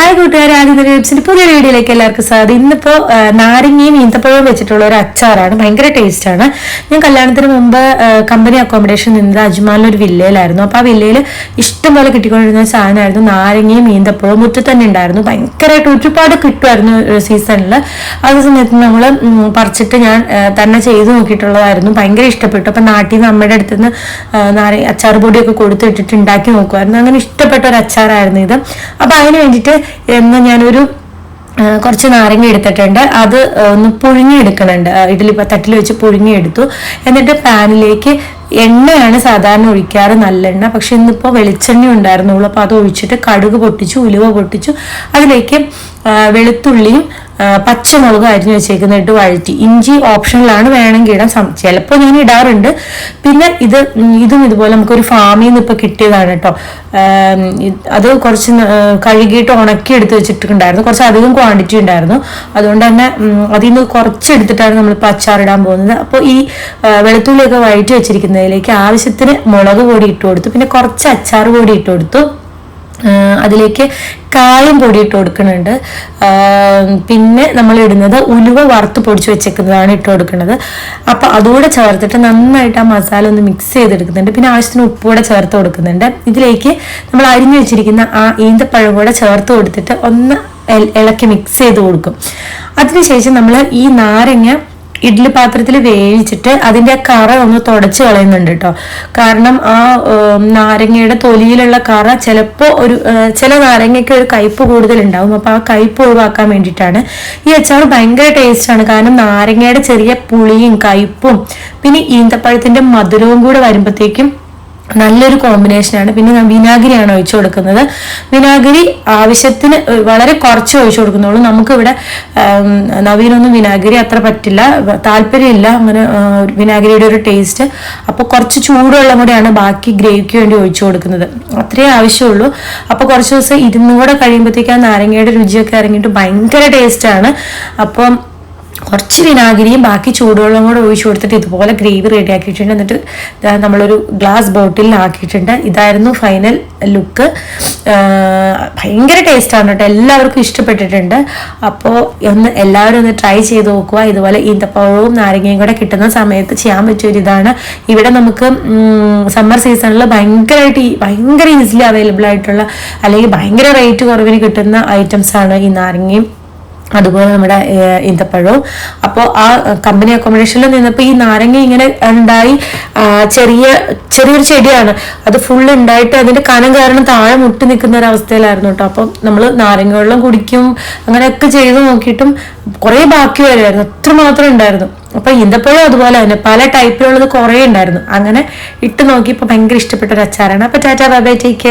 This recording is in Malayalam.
ഹായ് കൂട്ടുകാരെ ആദ്യം ടിപ്സിന്റെ പുതിയ വീഡിയോയിലേക്ക് എല്ലാവർക്കും സ്വാഗതം. ഇന്നിപ്പോ നാരങ്ങയും ഈന്തപ്പഴവും വെച്ചിട്ടുള്ള ഒരു അച്ചാറാണ്. ഭയങ്കര ടേസ്റ്റ് ആണ്. ഞാൻ കല്യാണത്തിന് മുമ്പ് കമ്പനി അക്കോമഡേഷൻ നിന്നത് അജ്മാലിനൊരു വില്ലയിലായിരുന്നു. അപ്പോൾ ആ വില്ലയിൽ ഇഷ്ടം പോലെ കിട്ടിക്കൊണ്ടിരുന്ന സാധനമായിരുന്നു നാരങ്ങയും ഈന്തപ്പഴവും. മുറ്റത്ത് തന്നെ ഉണ്ടായിരുന്നു. ഭയങ്കരമായിട്ട് ഒരുപാട് കിട്ടുമായിരുന്നു സീസണിൽ ആ സമയത്ത് നമ്മൾ പറിച്ചിട്ട് ഞാൻ തന്നെ ചെയ്ത് നോക്കിയിട്ടുള്ളതായിരുന്നു. ഭയങ്കര ഇഷ്ടപ്പെട്ടു. അപ്പൊ നാട്ടിൽ നിന്ന് അമ്മയുടെ അടുത്ത് നിന്ന് നാരങ്ങ അച്ചാർ പൊടിയൊക്കെ കൊടുത്തിട്ടിട്ട് ഉണ്ടാക്കി നോക്കുമായിരുന്നു അങ്ങനെ ഇഷ്ടപ്പെട്ട ഒരു അച്ചാറായിരുന്നു ഇത്. അപ്പൊ അതിന് വേണ്ടിയിട്ട് എന്ന് ഞാനൊരു കുറച്ച് നാരങ്ങ എടുത്തിട്ടുണ്ട്. അത് ഒന്ന് പുഴുങ്ങിയെടുക്കണുണ്ട്. ഇഡ്ഡലി തട്ടിൽ വെച്ച് പുഴുങ്ങിയെടുത്തു. എന്നിട്ട് പാനിലേക്ക് എണ്ണയാണ് സാധാരണ ഒഴിക്കാറ് നല്ലെണ്ണ. പക്ഷെ ഇന്നിപ്പോൾ വെളിച്ചെണ്ണ ഉണ്ടായിരുന്നുള്ളൂ. അപ്പോൾ അത് ഒഴിച്ചിട്ട് കടുക് പൊട്ടിച്ചു ഉലുവ പൊട്ടിച്ചു. അതിലേക്ക് വെളുത്തുള്ളിയും പച്ചമുളക് അരിഞ്ഞു വെച്ചേക്കുന്നിട്ട് വഴറ്റി. ഇഞ്ചി ഓപ്ഷനിലാണ് വേണമെങ്കിൽ ഇടാൻ സം- ചിലപ്പോൾ ഞാൻ ഇടാറുണ്ട്. പിന്നെ ഇത് ഇതും ഇതുപോലെ നമുക്കൊരു ഫാമിൽ നിന്ന് ഇപ്പൊ കിട്ടിയതാണ് കേട്ടോ അത് കുറച്ച് കഴുകിയിട്ട് ഉണക്കി എടുത്ത് വെച്ചിട്ടുണ്ടായിരുന്നു. കുറച്ച് അധികം ക്വാണ്ടിറ്റി ഉണ്ടായിരുന്നു. അതുകൊണ്ട് തന്നെ അതിൽ നിന്ന് കുറച്ച് എടുത്തിട്ടാണ് നമ്മളിപ്പോൾ അച്ചാറിടാൻ പോകുന്നത്. അപ്പോൾ ഈ വെളുത്തുള്ളിയൊക്കെ വഴറ്റി വെച്ചിരിക്കുന്നതിലേക്ക് ആവശ്യത്തിന് മുളക് പൊടി ഇട്ട് കൊടുത്തു. പിന്നെ കുറച്ച് അച്ചാർ പൊടി ഇട്ട് കൊടുത്തു. അതിലേക്ക് കായം പൊടി ഇട്ട് കൊടുക്കുന്നുണ്ട് പിന്നെ നമ്മൾ ഇടുന്നത് ഉലുവ വറുത്ത് പൊടിച്ച് വെച്ചേക്കുന്നതാണ് ഇട്ട് കൊടുക്കുന്നത്. അപ്പൊ അതുകൂടെ ചേർത്തിട്ട് നന്നായിട്ട് ആ മസാല ഒന്ന് മിക്സ് ചെയ്തെടുക്കുന്നുണ്ട്. പിന്നെ ആവശ്യത്തിന് ഉപ്പ് കൂടെ ചേർത്ത് കൊടുക്കുന്നുണ്ട്. ഇതിലേക്ക് നമ്മൾ അരിഞ്ഞു വെച്ചിരിക്കുന്ന ആ ഈന്തപ്പഴം കൂടെ ചേർത്ത് കൊടുത്തിട്ട് ഒന്ന് ഇളക്കി മിക്സ് ചെയ്ത് കൊടുക്കും. അതിനുശേഷം നമ്മൾ ഈ നാരങ്ങ ഇഡ്ഡലി പാത്രത്തിൽ വേവിച്ചിട്ട് അതിന്റെ കറ ഒന്ന് തുടച്ച് കളയുന്നുണ്ട് കേട്ടോ കാരണം ആ നാരങ്ങയുടെ തൊലിയിലുള്ള കറ ചിലപ്പോൾ ഒരു ചില നാരങ്ങയ്ക്ക് ഒരു കയ്പ് കൂടുതൽ അപ്പോൾ അപ്പൊ ആ കയ്പ് ഒഴിവാക്കാൻ വേണ്ടിയിട്ടാണ്. ഈ അച്ചാർ ഭയങ്കര ടേസ്റ്റ് ആണ്. കാരണം നാരങ്ങയുടെ ചെറിയ പുളിയും കയ്പും പിന്നെ ഈന്തപ്പഴത്തിന്റെ മധുരവും കൂടെ വരുമ്പോഴത്തേക്കും നല്ലൊരു കോമ്പിനേഷനാണ് പിന്നെ ഞാൻ വിനാഗിരിയാണ് ഒഴിച്ചു കൊടുക്കുന്നത്. വിനാഗിരി ആവശ്യത്തിന് വളരെ കുറച്ച് ഒഴിച്ചു കൊടുക്കുന്നുള്ളൂ. നമുക്കിവിടെ നവീനൊന്നും വിനാഗിരി അത്ര പറ്റില്ല. താല്പര്യമില്ല അങ്ങനെ വിനാഗിരിയുടെ ഒരു ടേസ്റ്റ് അപ്പോൾ കുറച്ച് ചൂടുവെള്ളം കൂടെയാണ് ബാക്കി ഗ്രേവിക്ക് വേണ്ടി ഒഴിച്ചു കൊടുക്കുന്നത്. അത്രേ ആവശ്യമുള്ളൂ. അപ്പോൾ കുറച്ച് ദിവസം ഇരുന്നും കൂടെ കഴിയുമ്പോഴത്തേക്ക് ആ നാരങ്ങയുടെ രുചിയൊക്കെ ഇറങ്ങിയിട്ട് ഭയങ്കര ടേസ്റ്റാണ് അപ്പം കുറച്ച് വിനാഗിരിയും ബാക്കി ചൂടുവെള്ളം കൂടെ ഒഴിച്ചു കൊടുത്തിട്ട് ഇതുപോലെ ഗ്രേവി റെഡി ആക്കിയിട്ടുണ്ട്. എന്നിട്ട് നമ്മളൊരു ഗ്ലാസ് ബോട്ടിലിൽ ആക്കിയിട്ടുണ്ട്. ഇതായിരുന്നു ഫൈനൽ ലുക്ക് ഭയങ്കര ടേസ്റ്റാണ് കേട്ടോ. എല്ലാവർക്കും ഇഷ്ടപ്പെട്ടിട്ടുണ്ട്. അപ്പോൾ ഒന്ന് എല്ലാവരും ഒന്ന് ട്രൈ ചെയ്ത് നോക്കുക. ഇതുപോലെ ഈന്തപ്പഴവും നാരങ്ങയും കൂടെ കിട്ടുന്ന സമയത്ത് ചെയ്യാൻ പറ്റിയ ഒരു ഇതാണ്. ഇവിടെ നമുക്ക് സമ്മർ സീസണിൽ ഭയങ്കരമായിട്ട് ഭയങ്കര ഈസിലി അവൈലബിൾ ആയിട്ടുള്ള അല്ലെങ്കിൽ ഭയങ്കര റേറ്റ് കുറവിന് കിട്ടുന്ന ഐറ്റംസ് ആണ് ഈ നാരങ്ങയും അതുപോലെ നമ്മുടെ ഈന്തപ്പഴവും. അപ്പോൾ ആ കമ്പനി അക്കോമഡേഷനിൽ നിന്നപ്പോൾ ഈ നാരങ്ങ ഇങ്ങനെ ഉണ്ടായി ചെറിയ ചെറിയൊരു ചെടിയാണ്. അത് ഫുൾ ഉണ്ടായിട്ട് അതിന്റെ കനം കാരണം താഴെ മുട്ടി നിൽക്കുന്ന ഒരു അവസ്ഥയിലായിരുന്നു കേട്ടോ അപ്പം നമ്മൾ നാരങ്ങ വെള്ളം കുടിക്കും അങ്ങനെയൊക്കെ ചെയ്ത് നോക്കിയിട്ടും കുറേ ബാക്കി വരുമായിരുന്നു അത്ര മാത്രം ഉണ്ടായിരുന്നു. അപ്പൊ ഈന്തപ്പഴം അതുപോലെ തന്നെ പല ടൈപ്പിലുള്ളത് കുറേ ഉണ്ടായിരുന്നു. അങ്ങനെ ഇട്ട് നോക്കിയപ്പോൾ ഭയങ്കര ഇഷ്ടപ്പെട്ട ഒരു അച്ചാറാണ്. അപ്പൊ tata bye bye take care